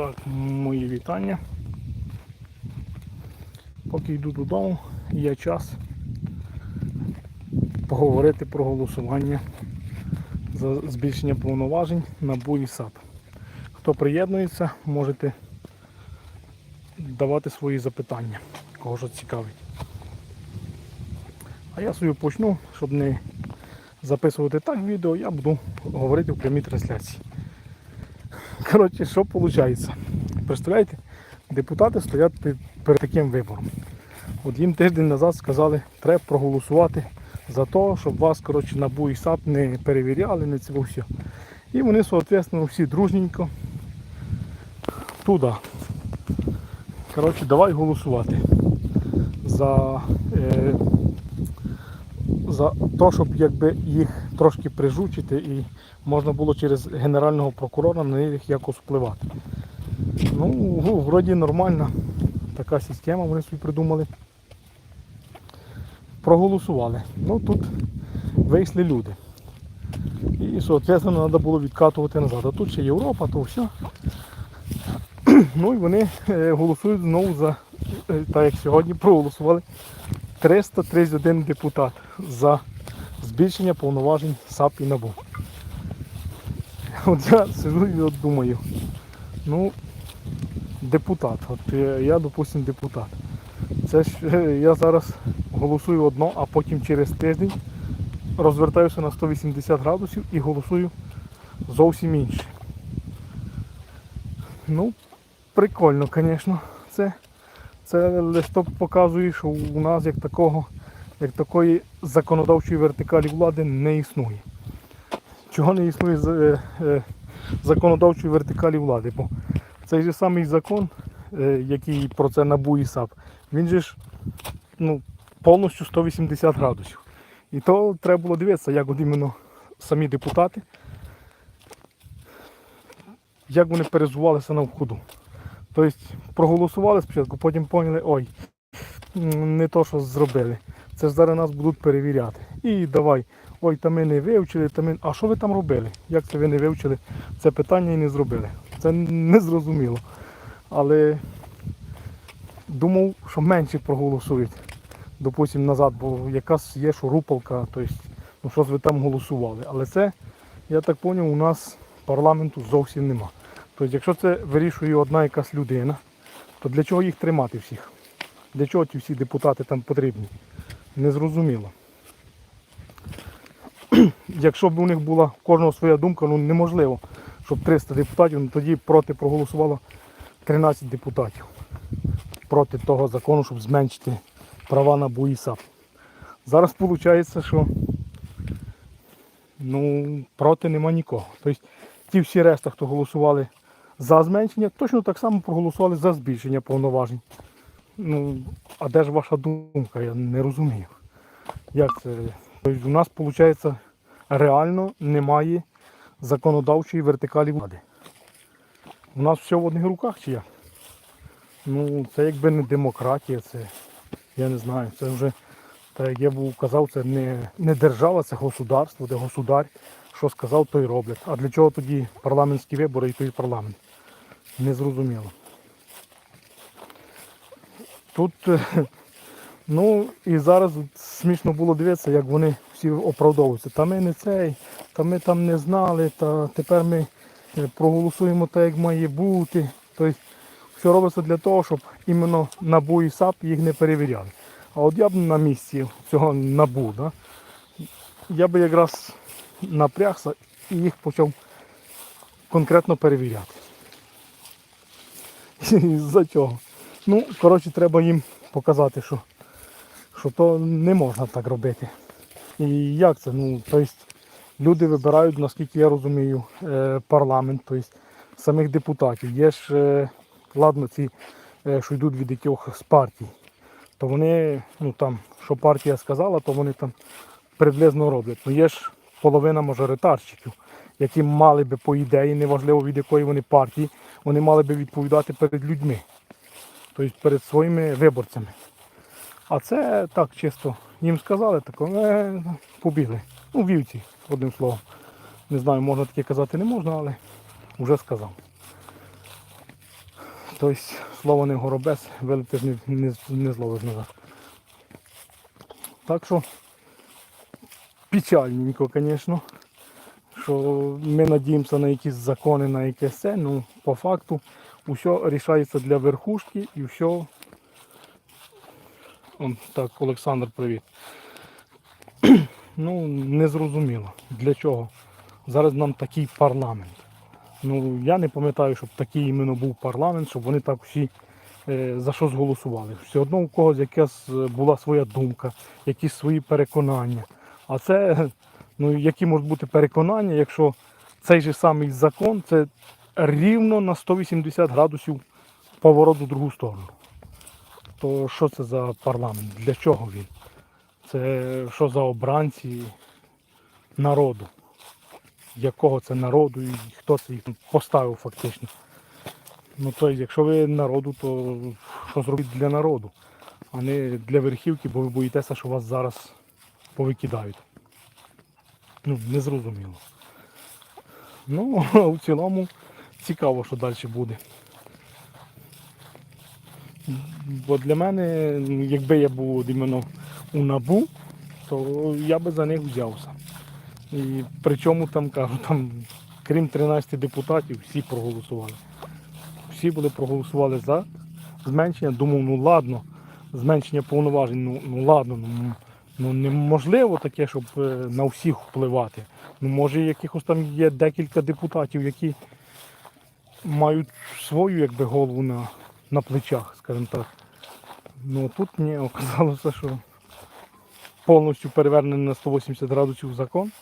Так, мої вітання. Поки йду додому, є час поговорити про голосування за збільшення повноважень на і САП. Хто приєднується, можете давати свої запитання, кого що цікавить. А я свою почну, щоб не записувати так відео, я буду говорити в прямій трансляції. Коротше, що виходить? Представляєте, депутати стоять пе- перед таким вибором. От їм тиждень назад сказали, треба проголосувати за те, щоб вас коротше, НАБУ і САП не перевіряли, не це все. І вони, соответственно, всі дружненько туди. Коротше, давай голосувати за, е, за те, щоб якби їх трошки прижучити і можна було через генерального прокурора на них якось впливати. Ну, вроді нормальна така система, вони собі придумали. Проголосували. Ну тут вийшли люди. І, соответственно, треба було відкатувати назад. А тут ще Європа, то все. Ну і вони е, голосують знову за, е, так як сьогодні проголосували, 331 депутат за збільшення повноважень САП і НАБУ. От я сижу і от думаю, ну, депутат, от я, допустим, депутат. Це ж е, я зараз голосую одно, а потім через тиждень розвертаюся на 180 градусів і голосую зовсім інше. Ну, прикольно, звісно. Це, це лише показує, що у нас як такого, як такої законодавчої вертикалі влади не існує. Чого не існує е, е, законодавчої вертикалі влади? Бо цей же самий закон, е, який про це НАБУ і САП, він же ж ну, повністю 180 градусів. І то треба було дивитися, як от іменно самі депутати, як вони перезувалися на входу. Тобто проголосували спочатку, потім поняли, ой, не то, що зробили. Це ж зараз нас будуть перевіряти. І давай, ой, та ми не вивчили, та ми. А що ви там робили? Як це ви не вивчили це питання і не зробили? Це не зрозуміло. Але думав, що менше проголосують, допустимо, назад, бо якась є шурупалка, тобто, ну щось ви там голосували. Але це, я так зрозумів, у нас парламенту зовсім нема. Тобто, якщо це вирішує одна якась людина, то для чого їх тримати всіх? Для чого ті всі депутати там потрібні? Незрозуміло. Якщо б у них була кожного своя думка, ну неможливо, щоб 300 депутатів, ну тоді проти проголосувало 13 депутатів проти того закону, щоб зменшити права на БУІСАП. Зараз виходить, що ну, проти нема нікого. Тобто ті всі решта, хто голосували за зменшення, точно так само проголосували за збільшення повноважень. Ну, а де ж ваша думка? Я не розумію. Як це? Тобто, у нас, виходить, реально немає законодавчої вертикалі влади. У нас все в одних руках чи як? Ну, це якби не демократія, це я не знаю, це вже, так як я був казав, це не, не держава, це государство, де государ, що сказав, то й роблять. А для чого тоді парламентські вибори і той парламент? Незрозуміло. Тут, е, ну і зараз смішно було дивитися, як вони всі оправдовуються. Та ми не цей, та ми там не знали, та тепер ми е, проголосуємо так, як має бути. Тобто все робиться для того, щоб іменно НАБУ і САП їх не перевіряли. А от я б на місці цього НАБУ, да, я би якраз напрягся і їх почав конкретно перевіряти. За чого? Ну, коротше, треба їм показати, що, що то не можна так робити. І як це? Ну, тобто, люди вибирають, наскільки я розумію, е, парламент, тобто самих депутатів. Є ж, е, ладно, ці, е, що йдуть від якихось з партій, то вони, ну там, що партія сказала, то вони там приблизно роблять. Ну є ж половина мажоритарщиків, які мали би по ідеї, неважливо від якої вони партії, вони мали би відповідати перед людьми, тобто перед своїми виборцями. А це так чисто їм сказали, тако, е, побігли. Ну, вівці, одним словом. Не знаю, можна таке казати не можна, але вже сказав. Тобто слово не горобець, вилетиш не, не, не зловиш назад. Так що печальненько, звісно, що ми надіємося на якісь закони, на якесь це, ну по факту все рішається для верхушки і все. Так, Олександр, привіт. ну, незрозуміло. Для чого? Зараз нам такий парламент. Ну, я не пам'ятаю, щоб такий іменно був парламент, щоб вони так всі е, за щось голосували. Все одно у когось якась е, була своя думка, якісь свої переконання. А це, ну, які можуть бути переконання, якщо цей же самий закон це рівно на 180 градусів поворот у другу сторону. То що це за парламент? Для чого він? Це що за обранці народу? Якого це народу і хто це їх поставив фактично? Ну тобто, якщо ви народу, то що зробіть для народу, а не для верхівки, бо ви боїтеся, що вас зараз повикидають. Ну, незрозуміло. Ну, в цілому цікаво, що далі буде. Бо для мене, якби я був іменно у набу, то я би за них взявся. І причому там кажу, там, крім 13 депутатів, всі проголосували. Всі були проголосували за зменшення. Думав, ну ладно, зменшення повноважень, ну, ну ладно, ну, ну неможливо таке, щоб е, на всіх впливати. Ну, може, якихось там є декілька депутатів, які мають свою якби, голову на, на плечах, скажімо так. Ну тут ні, оказалося, що повністю перевернений на 180 градусів закон.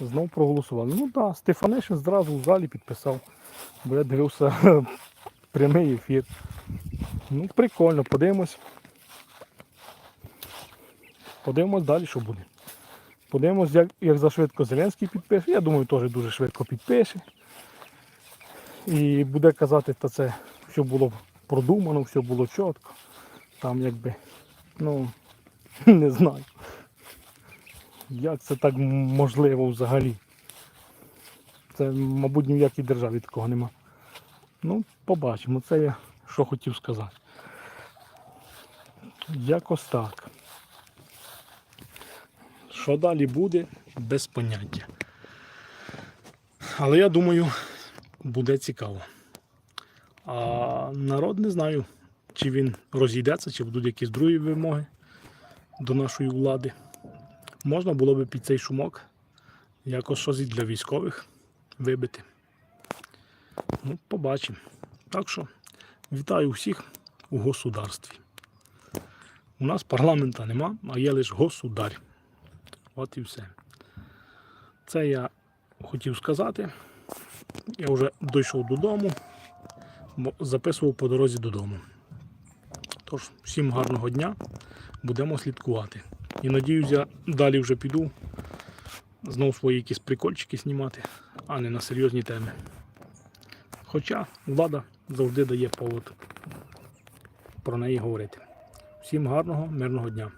Знов проголосували. Ну так, Стефанишин зразу в залі підписав, бо я дивився прямий ефір. Ну, прикольно, подивимось. Подивимось далі, що буде. Подивимось, як, як за швидко Зеленський підпише. Я думаю, теж дуже швидко підпише. І буде казати, та це все було продумано, все було чітко. Там якби, ну, не знаю. Як це так можливо взагалі? Це, мабуть, ні в якій державі такого нема. Ну, побачимо. Це я що хотів сказати. Якось так. Що далі буде, без поняття. Але я думаю, буде цікаво. А народ не знаю, чи він розійдеться, чи будуть якісь другі вимоги до нашої влади. Можна було би під цей шумок якось щось для військових вибити. Ну, побачимо. Так що вітаю всіх у государстві. У нас парламента нема, а є лише государ. От і все. Це я хотів сказати. Я вже дійшов додому, записував по дорозі додому. Тож, всім гарного дня, будемо слідкувати. І надіюсь, я далі вже піду знову свої якісь прикольчики знімати, а не на серйозні теми. Хоча влада завжди дає повод про неї говорити. Всім гарного, мирного дня!